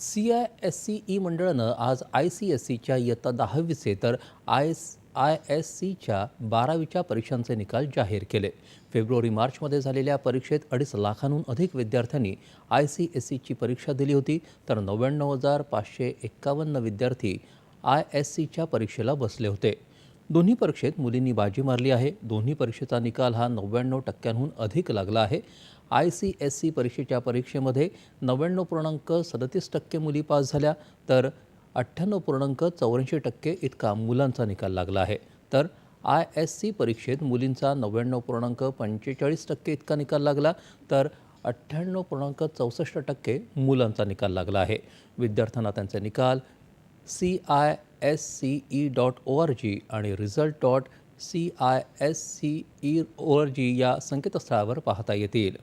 C I S C E मंडळानं आज I C S सीच्या इयत्ता दहावीचे तर आय एस आय एस सीच्या बारावीच्या परीक्षांचे निकाल जाहीर केले. फेब्रुवारी मार्चमध्ये झालेल्या परीक्षेत अडीच लाखांहून अधिक विद्यार्थ्यांनी आय सी एस सीची परीक्षा दिली होती तर नव्याण्णव हजार पाचशे एक्कावन्न विद्यार्थी आय एस सीच्या परीक्षेला बसले होते. दोन्ही परीक्षेत मुलींनी बाजी मारली आहे. दोन्ही परीक्षेचा निकाल हा नव्याण्णव टक्क्यांहून अधिक लागला आहे. आय सी एस सी परीक्षेच्या परीक्षेमध्ये नव्याण्णव पूर्णांक सदतीस टक्के मुली पास झाल्या तर अठ्ठ्याण्णव पूर्णांक चौऱ्याऐंशी टक्के इतका मुलांचा निकाल लागला आहे. तर आय एस सी परीक्षेत मुलींचा नव्याण्णव पूर्णांक पंचेचाळीस टक्के इतका निकाल लागला तर अठ्ठ्याण्णव पूर्णांक चौसष्ट टक्के मुलांचा निकाल लागला आहे. विद्यार्थ्यांना त्यांचे निकाल C I S C E dot O R G आणि result dot C I S C E O R G या संकेतस्थळावर पाहता येतील.